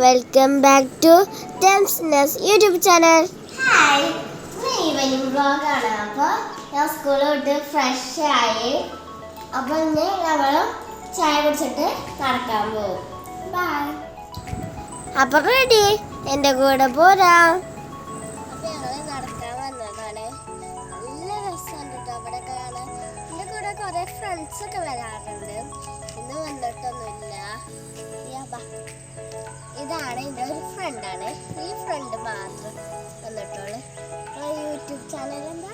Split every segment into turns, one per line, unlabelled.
Welcome back to ടെംസ്നെസ് YouTube channel hi evening വ്ളോഗാണ് അപ്പോൾ ഞാൻ സ്കൂളിൽ വിട്ട് ഫ്രഷ് ആയി. അപ്പോൾ ഇന്ന് ഞങ്ങൾ ചായ കുടിച്ചിട്ട് നടക്കാൻ പോകും. ബൈ അപ്പോൾ റെഡി എന്റെ കൂടെ പോരാം. നടക്കാൻ വന്നതാണ്. നല്ല രസമുണ്ട് കേട്ടോ അവിടെ കാണാൻ. എന്റെ കൂടെ കുറേ ഫ്രണ്ട്സ് ഒക്കെ വരാറുണ്ട്. ഇന്ന് വന്നിട്ടൊന്നുമില്ല. ഇതാണ് എന്റെ ഒരു ഫ്രണ്ടാണ് ഈ ഫ്രണ്ട് മാത്രം. വന്നിട്ടുള്ളു യൂട്യൂബ് ചാനൽ എന്താ?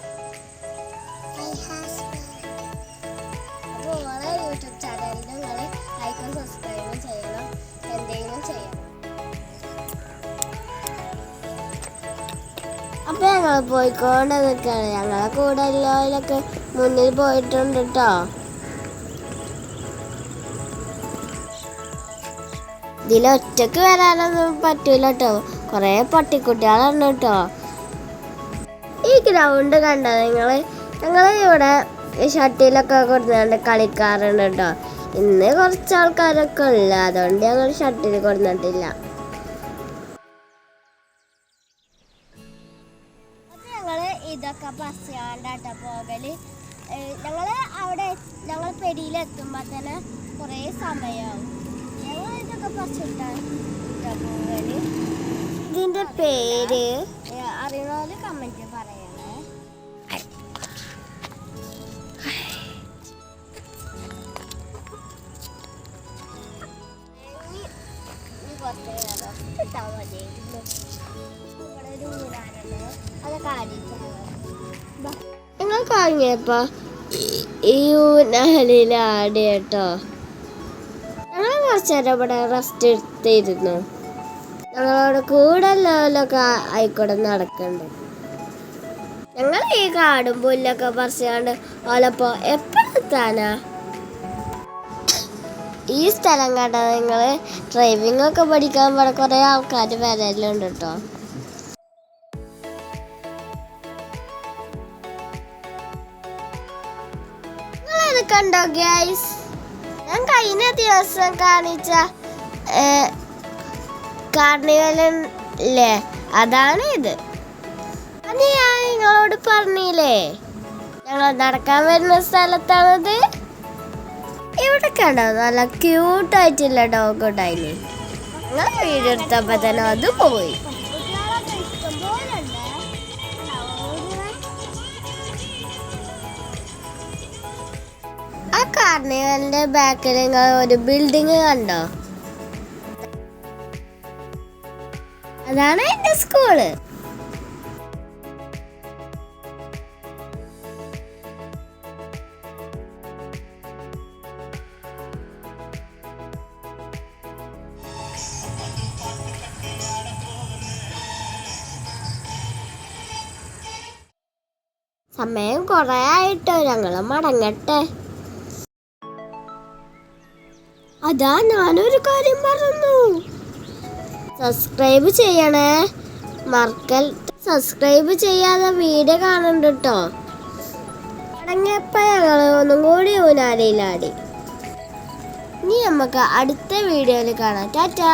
അപ്പോൾ ഓളെ യൂട്യൂബ് ചാനലിൽ നിങ്ങൾ ലൈക്കും സബ്സ്ക്രൈബും ചെയ്യണം. എന്തെങ്കിലും ചെയ്യണം. അപ്പൊ ഞങ്ങൾ പോയിക്കൊണ്ട് നിൽക്കുകയാണ് ഞങ്ങളെ കൂടെ എല്ലാവരിലൊക്കെ മുന്നിൽ പോയിട്ടുണ്ട് കേട്ടോ ഇതിൽ ഒറ്റയ്ക്ക് വരാനൊന്നും പറ്റൂല കേട്ടോ കുറേ പട്ടിക്കുട്ടികളാണ് കേട്ടോ. ഈ ഗ്രൗണ്ട് കണ്ടോ നിങ്ങൾ ഞങ്ങൾ ഇവിടെ ഷട്ടിലൊക്കെ കൊടുത്തുകൊണ്ട് കളിക്കാറുണ്ട് കേട്ടോ. ഇന്ന് കുറച്ച് ആൾക്കാരൊക്കെ ഉള്ള. അതുകൊണ്ട് ഞങ്ങൾ ഷട്ടിൽ കൊടുത്തിട്ടില്ല ഇതൊക്കെ പറിച്ചാണ്ടാട്ടോ പോകൽ. ഞങ്ങൾ അവിടെ ഞങ്ങൾ പെരിയിലെത്തുമ്പോൾ തന്നെ കുറേ സമയമാവും ഞങ്ങൾ ഇതൊക്കെ പറിച്ചിട്ടാണ് പോകൽ ഇതിന്റെ പേര്? അറിയണോൽ കമന്റ് പറയണേ. നിങ്ങൾ കഴിഞ്ഞപ്പോ ഈ കേട്ടോ. ഞങ്ങൾ കുറച്ച് നേരം ഇവിടെ റെസ്റ്റ് എടുത്തിരുന്നു. ഞങ്ങളോട് കൂടെ ലെവലൊക്കെ ആയിക്കോടെ നടക്കണ്ട്. ഞങ്ങൾ ഈ കാടും പുല്ലൊക്കെ പറിച്ചാണ്ട് ഓലപ്പോ എപ്പോഴെത്താനാ ഈ സ്ഥലം കണ്ട നിങ്ങൾ ഡ്രൈവിംഗ് ഒക്കെ പഠിക്കാൻ ഇവിടെ കുറെ ആൾക്കാർ വരലുണ്ട് കേട്ടോ കണ്ടോ ഗ്യാസ് ഞാൻ കഴിഞ്ഞ ദിവസം കാണിച്ച കാർണിവലല്ലേ? അതാണ് ഇത്. അത് ഞാൻ നിങ്ങളോട് പറഞ്ഞില്ലേ? ഞങ്ങൾ നടക്കാൻ വരുന്ന സ്ഥലത്താണത്. ഇവിടെ കണ്ടോ? നല്ല ക്യൂട്ടായിട്ടുള്ള ഡോഗ് ഉണ്ടായില്ലേ ഞങ്ങൾ വീടെടുത്തപ്പോൾ തന്നെ അത് പോയി. കാർണിവലിന്റെ ബാക്കിൽ നിങ്ങൾ ഒരു ബിൽഡിംഗ് കണ്ടോ? അതാണ് എന്റെ സ്കൂൾ സമയം കുറേ ആയിട്ടോ ഞങ്ങൾ മടങ്ങട്ടെ. അതാ ഞാനൊരു കാര്യം പറഞ്ഞു. സബ്സ്ക്രൈബ് ചെയ്യണേ. മറക്കൽ സബ്സ്ക്രൈബ് ചെയ്യാതെ വീഡിയോ കാണണ്ട കേട്ടോ അടങ്ങിയപ്പോ ഞങ്ങൾ ഒന്നും കൂടി ഊനാലയിലാടി. ഇനി നമുക്ക് അടുത്ത വീഡിയോയിൽ കാണാം. ടാറ്റാ.